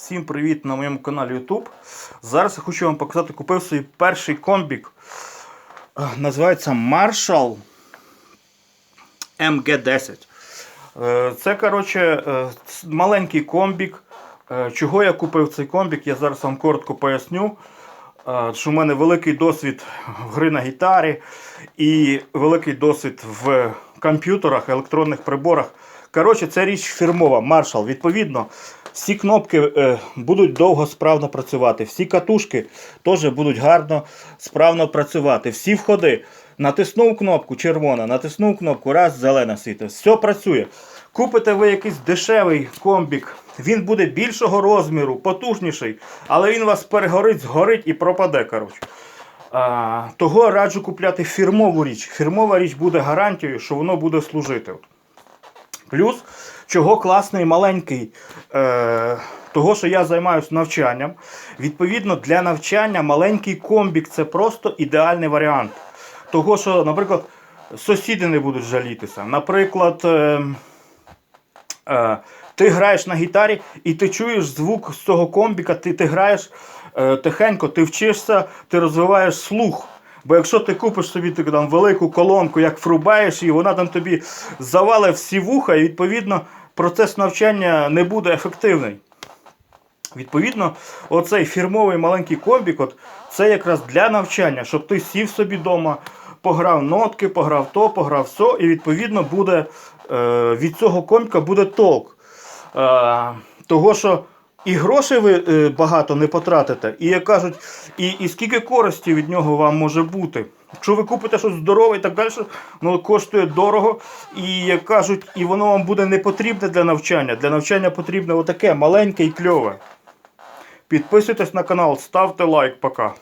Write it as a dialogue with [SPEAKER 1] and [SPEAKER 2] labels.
[SPEAKER 1] Всім привіт на моєму каналі YouTube. Зараз я хочу вам показати, купив свій перший комбік. Е, Називається Marshall MG10. Е, Це, коротше, е, маленький комбік. Чого я купив цей комбік, я зараз вам коротко поясню. Що в мене великий досвід в гри на гітарі і великий досвід в комп'ютерах, електронних приборах. Коротше, це річ фірмова, Marshall. Відповідно, всі кнопки е, будуть довго справно працювати, всі катушки теж будуть гарно справно працювати. Всі входи. Натиснув кнопку червона, натиснув кнопку, раз, зелена світить. Все працює. Купите ви якийсь дешевий комбік, він буде більшого розміру, потужніший, але він вас перегорить, згорить і пропаде. коротше. А, того раджу купляти фірмову річ. Фірмова річ буде гарантією, що воно буде служити. Плюс, чого класний маленький, е, того, що я займаюся навчанням. Відповідно, для навчання маленький комбік це просто ідеальний варіант. Того, що, наприклад, сусіди не будуть жалітися. Наприклад, е, е, ти граєш на гітарі і ти чуєш звук з цього комбіка, ти, ти граєш е, тихенько, ти вчишся, ти розвиваєш слух. Бо якщо ти купиш собі таку там велику колонку, як врубаєш її, вона там тобі завалить всі вуха, і відповідно процес навчання не буде ефективний. Відповідно, оцей фірмовий маленький комбік, от, це якраз для навчання, щоб ти сів собі вдома, пограв нотки, пограв то, пограв все, і відповідно буде е, від цього комбіка буде толк. Е, того, що і грошей ви е, багато не потратите, і як кажуть, і, і скільки користі від нього вам може бути. Якщо ви купите щось здорове і так далі, воно коштує дорого, і як кажуть, і воно вам буде не потрібне для навчання. Для навчання потрібне отаке маленьке і кльове. Підписуйтесь на канал, ставте лайк, пока.